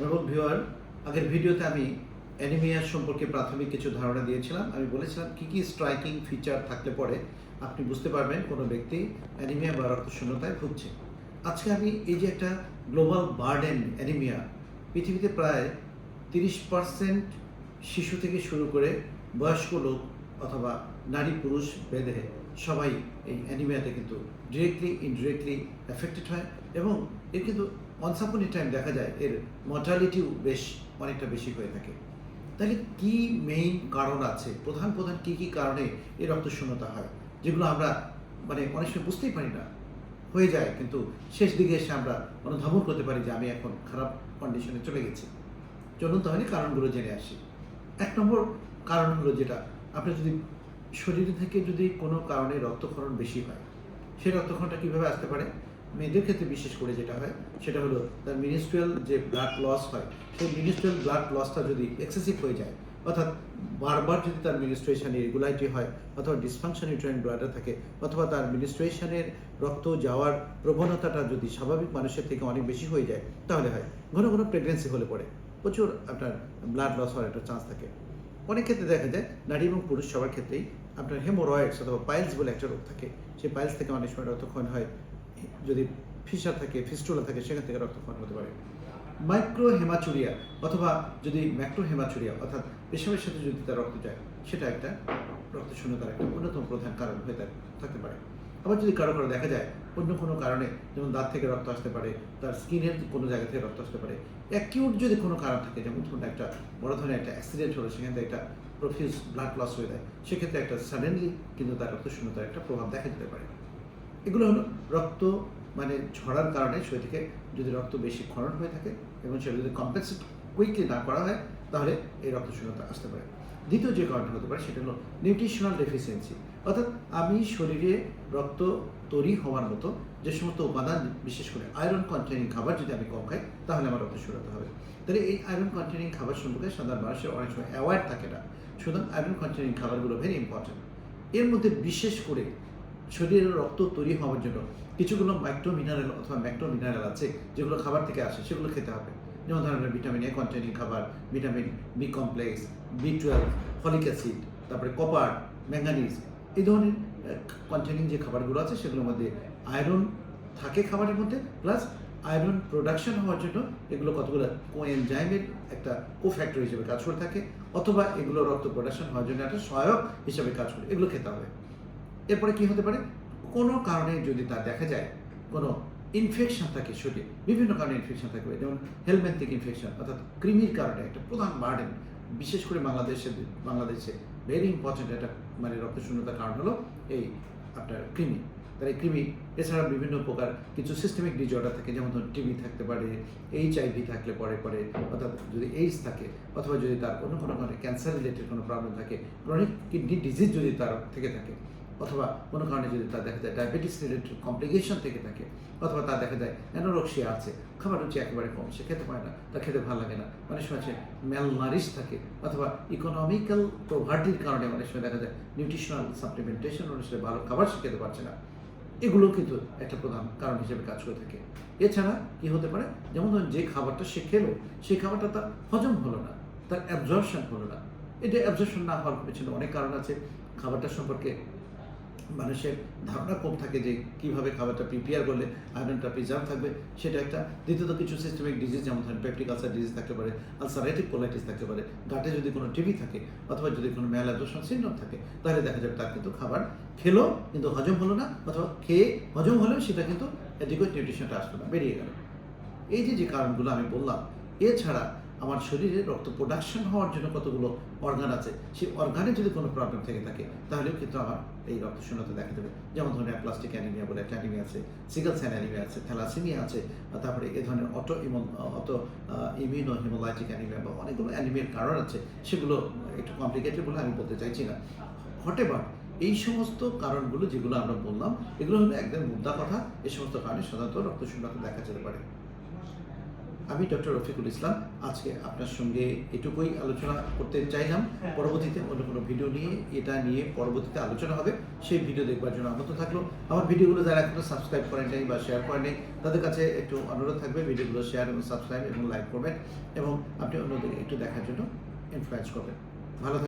অনাবল viewer আগের ভিডিওতে আমি অ্যানিমিয়া সম্পর্কে প্রাথমিক কিছু ধারণা দিয়েছিলাম। আমি বলেছিলাম কি কি স্ট্রাইকিং ফিচার থাকলে পরে আপনি বুঝতে পারবেন কোনো ব্যক্তি অ্যানিমিয়া বা রক্তশূন্যতায় ভুগছে। আজকে আমি এই যে একটা গ্লোবাল বার্ডেন অ্যানিমিয়া পৃথিবীতে প্রায় তিরিশ পার্সেন্ট শিশু থেকে শুরু করে বয়স্ক লোক অথবা নারী পুরুষ বেঁধে সবাই এই অ্যানিমিয়াতে কিন্তু ডিরেক্টলি ইনডিরেক্টলি এফেক্টেড হয় এবং এর কিন্তু অনসাপনি টাইম দেখা যায় এর মর্টালিটিও বেশ অনেকটা বেশি হয়ে থাকে। তাহলে কি মেইন কারণ আছে? প্রধান প্রধান কি কি কারণে এই রক্তশূন্যতা হয়? যেগুলো আমরা মানে অনেক সময় বুঝতেই পারি না। হয়ে যায়, কিন্তু শেষ দিকে এসে আমরা অনুধাবন করতে পারি যে আমি এখন খারাপ কন্ডিশনে চলে গেছি। চলুন তাহলে কারণগুলো জেনে আসি। এক নম্বর কারণ হলো যেটা আপনার যদি শরীর থেকে যদি কোনো কারণে রক্তক্ষরণ বেশি হয়, সেই রক্তক্ষরণটা কীভাবে আসতে পারে? মেয়েদের ক্ষেত্রে বিশেষ করে যেটা হয়, সেটা হলো তার মিনিস্ট্রিয়াল যে ব্লাড লস হয়, সেই মিনিস্ট্রিয়াল ব্লাড লসটা যদি এক্সেসিভ হয়ে যায়, অর্থাৎ বারবার যদি তার মিনিস্ট্রেশনে রেগুলারিটি হয়, অথবা ডিসফাংশন ইউট্রাইন ব্লাডার থাকে, অথবা তার মিনিস্ট্রেশনের রক্ত যাওয়ার প্রবণতাটা যদি স্বাভাবিক মানুষের থেকে অনেক বেশি হয়ে যায়, তাহলে হয়। ঘন ঘন প্রেগনেন্সি হলে পড়ে প্রচুর আপনার ব্লাড লস হওয়ার একটা চান্স থাকে। অনেক ক্ষেত্রে দেখা যায়, নারী এবং পুরুষ সবার ক্ষেত্রেই আপনার হেমোরয়েডস অথবা পাইলস বলে একটা রোগ থাকে, সেই পাইলস থেকে অনেক সময় রক্তক্ষণ হয় যদি ফিসার থাকে, ফিস্টুলা থাকে, সেখান থেকে রক্তক্ষরণ হতে পারে। মাইক্রো হেমাচুরিয়া অথবা যদি ম্যাক্রো হেমাচুরিয়া অর্থাৎ পেশাবের সাথে যদি তার রক্ত যায়, সেটা একটা রক্তশূন্যতার একটা অন্যতম প্রধান কারণ হয়ে থাকতে পারে। আবার যদি কারও কারও দেখা যায়, অন্য কোনো কারণে, যেমন দাঁত থেকে রক্ত আসতে পারে, তার স্কিনের কোনো জায়গা থেকে রক্ত আসতে পারে অ্যাকিউট যদি কোনো কারণ থাকে, যেমন ধরুন একটা বড় ধরনের একটা অ্যাক্সিডেন্ট হলো, সেখান থেকে একটা প্রফিউজ ব্লাড লস হয়ে যায়, সেক্ষেত্রে একটা সাডেনলি কিন্তু তার রক্তশূন্যতার একটা প্রভাব দেখা যেতে পারে। এগুলো হলো রক্ত মানে ঝরার কারণে শরীর থেকে যদি রক্ত বেশি ক্ষরণ হয়ে থাকে এবং সেটা যদি কমপ্লেক্স কুইকলি না করা হয়, তাহলে এই রক্তশূন্যতা আসতে পারে। দ্বিতীয় যে কারণটা হতে পারে, সেটা হলো নিউট্রিশনাল ডেফিসিয়েন্সি অর্থাৎ আমি শরীরে রক্ত তৈরি হওয়ার মতো যে সমস্ত উপাদান, বিশেষ করে আয়রন কন্টেনিং খাবার যদি আমি কম খাই, তাহলে আমার রক্তশূন্যতা হবে। তাহলে এই আয়রন কন্টেনিং খাবার সম্পর্কে সাধারণ মানুষের অনেক সময় অ্যাওয়ার থাকে না। সুতরাং আয়রন কন্টেনিং খাবারগুলো ভেরি ইম্পর্টেন্ট এর মধ্যে বিশেষ করে শরীরের রক্ত তৈরি হওয়ার জন্য কিছুগুলো মাইক্রো মিনারেল অথবা ম্যাক্রো মিনারেল আছে, যেগুলো খাবার থেকে আসে, সেগুলো খেতে হবে। যেমন ধরনের ভিটামিন এ কন্টেনিং খাবার vitamin B complex B twelve folic acid তারপরে কপার ম্যাঙ্গানিজ এই ধরনের কন্টেনিং যে খাবারগুলো আছে, সেগুলোর মধ্যে আয়রন থাকে খাবারের মধ্যে প্লাস আয়রন প্রোডাকশন হওয়ার জন্য এগুলো কতগুলো কোএনজাইমের একটা কোফ্যাক্টর হিসেবে কাজ করে থাকে, অথবা এগুলো রক্ত প্রোডাকশন হওয়ার জন্য একটা সহায়ক হিসেবে কাজ করে, এগুলো খেতে হবে। এরপরে কি হতে পারে? কোনো কারণে যদি তার দেখা যায়, কোনো ইনফেকশন থাকে শরীরে বিভিন্ন কারণে ইনফেকশন থাকবে যেমন হেলমেন্থিক ইনফেকশন অর্থাৎ কৃমির কারণে একটা প্রধান বার্ডেন বিশেষ করে বাংলাদেশে বাংলাদেশে ভেরি ইম্পর্টেন্ট একটা মানে রক্তশূন্যতার কারণ হলো এই আপনার কৃমি। এই কৃমি, এছাড়া বিভিন্ন প্রকার কিছু সিস্টেমিক ডিজর্ডার থাকে, যেমন ধরুন টিবি থাকতে পারে এইচ আইভি থাকলে পরে পরে, অর্থাৎ যদি এইডস থাকে, অথবা যদি তার অন্য কোনো কারণে ক্যান্সার রিলেটেড কোনো প্রবলেম থাকে ক্রনিক কিডনি ডিজিজ যদি তার থেকে থাকে অথবা কোনো কারণে যদি তার দেখা যায় ডায়াবেটিস রিলেটেড কমপ্লিকেশন থেকে থাকে, অথবা তার দেখা যায় অ্যানোরক্সিয়া আছে খাবার রুচি একেবারে কম, সে খেতে পারে না, তার খেতে ভালো লাগে না। অনেক সময় আছে ম্যালনারিশ থাকে, অথবা ইকোনমিক্যাল প্রভার্টির কারণে অনেক সময় দেখা যায় নিউট্রিশনাল সাপ্লিমেন্টেশন অনুসারে ভালো খাবার সে খেতে পারছে না। এগুলো কিন্তু একটা প্রধান কারণ হিসেবে কাজ করে থাকে। এছাড়া কি হতে পারে? যেমন ধরুন যে খাবারটা সে খেলো, সেই খাবারটা তার হজম হলো না, তার অ্যাবজর্পশন হলো না। এটা অ্যাবজর্পশন না হওয়ার পেছনে অনেক কারণ আছে। খাবারটা সম্পর্কে মানুষের ধারণা কম থাকে যে কীভাবে খাবারটা প্রিপেয়ার করলে আয়রনটা প্রিজার্ভ থাকবে, সেটা একটা। দ্বিতীয়ত কিছু সিস্টেমিক ডিজিজ যেমন ধরেন পেপটিক আলসার ডিজিজ থাকতে পারে আলসারেটিক কোলাইটিস থাকতে পারে গাটে যদি কোনো টিভি থাকে অথবা যদি কোনো ম্যালাদোষণ সিন্ড্রোম থাকে, তাহলে দেখা যাবে তার কিন্তু খাবার খেলো, কিন্তু হজম হলো না, অথবা খেয়ে হজম হলেও সেটা কিন্তু অ্যাডিকুয়েট নিউট্রিশনটা আসলো না, বেরিয়ে গেল। এই যে যে কারণগুলো আমি বললাম, এছাড়া আমার শরীরে রক্ত প্রোডাকশন হওয়ার জন্য কতগুলো অর্গান আছে, সেই অর্গানে যদি কোনো প্রবলেম থেকে থাকে, তাহলেও কিন্তু আমার এই রক্ত শূন্যতা দেখা দেবে। যেমন ধরনের প্লাস্টিক অ্যানিমিয়া বলে একটা অ্যানিমিয়া আছে সিগল স্যান অ্যানিমিয়া আছে থ্যালাসিমিয়া আছে তারপরে এ ধরনের অটো ইমো অটো ইমিউনো হিমোলাইটিক অ্যানিমিয়া বা অনেকগুলো অ্যানিমিয়ার কারণ আছে, সেগুলো একটু কমপ্লিকেটেড বলে আমি বলতে চাইছি না। হটে হটেবার এই সমস্ত কারণগুলো যেগুলো আমরা বললাম, এগুলো হলো একদম মুদ্রা কথা এই সমস্ত কারণে সাধারণত রক্ত রক্তশূন্যতা দেখা যেতে পারে। আমি ডক্টর রফিকুল ইসলাম। আজকে আপনার সঙ্গে এটুকুই আলোচনা করতে চাইলাম। হ্যাঁ। পরবর্তীতে অন্য কোনো ভিডিও নিয়ে এটা নিয়ে পরবর্তীতে আলোচনা হবে। সেই ভিডিও দেখবার জন্য আমন্ত্রণ থাকল। আমার ভিডিওগুলো যারা এখনও সাবস্ক্রাইব করেন নাই বা শেয়ার করেন নাই তাদের কাছে একটু অনুরোধ থাকবে ভিডিওগুলো শেয়ার এবং সাবস্ক্রাইব এবং লাইক করবেন এবং আপনি অন্যদের একটু দেখার জন্য ইনফ্লুয়েন্স করবেন। ভালো।